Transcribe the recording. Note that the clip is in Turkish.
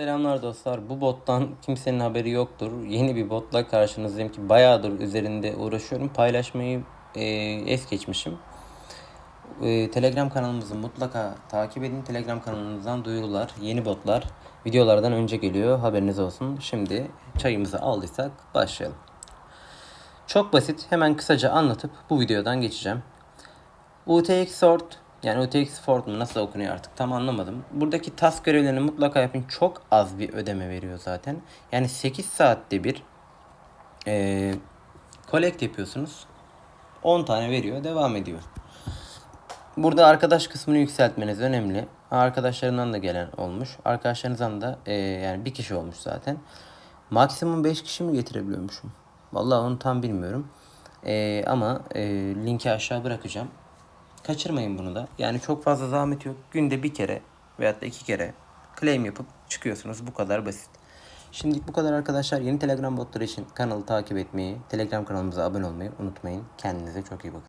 Selamlar dostlar. Bu bottan kimsenin haberi yoktur. Yeni bir botla karşınızdayım ki bayağıdır üzerinde uğraşıyorum. Paylaşmayı e, es geçmişim. E, Telegram kanalımızı mutlaka takip edin. Telegram kanalımızdan duyurular, yeni botlar videolardan önce geliyor. Haberiniz olsun. Şimdi çayımızı aldıysak başlayalım. Çok basit. Hemen kısaca anlatıp bu videodan geçeceğim. UTX sort yani UTX sort mu nasıl okunuyor artık tam anlamadım. Buradaki task görevlerini mutlaka yapın. Çok az bir ödeme veriyor zaten. Yani 8 saatte bir eee collect yapıyorsunuz. 10 tane veriyor devam ediyor. Burada arkadaş kısmını yükseltmeniz önemli. Arkadaşlarından da gelen olmuş. Arkadaşlarınızdan da eee, yani bir kişi olmuş zaten. Maksimum 5 kişi mi getirebiliyormuşum? Vallahi onu tam bilmiyorum. Eee, ama eee, linki aşağı bırakacağım. Kaçırmayın bunu da. Yani çok fazla zahmet yok. Günde bir kere veyahut da iki kere claim yapıp çıkıyorsunuz. Bu kadar basit. Şimdilik bu kadar arkadaşlar. Yeni Telegram botları için kanalı takip etmeyi, Telegram kanalımıza abone olmayı unutmayın. Kendinize çok iyi bakın.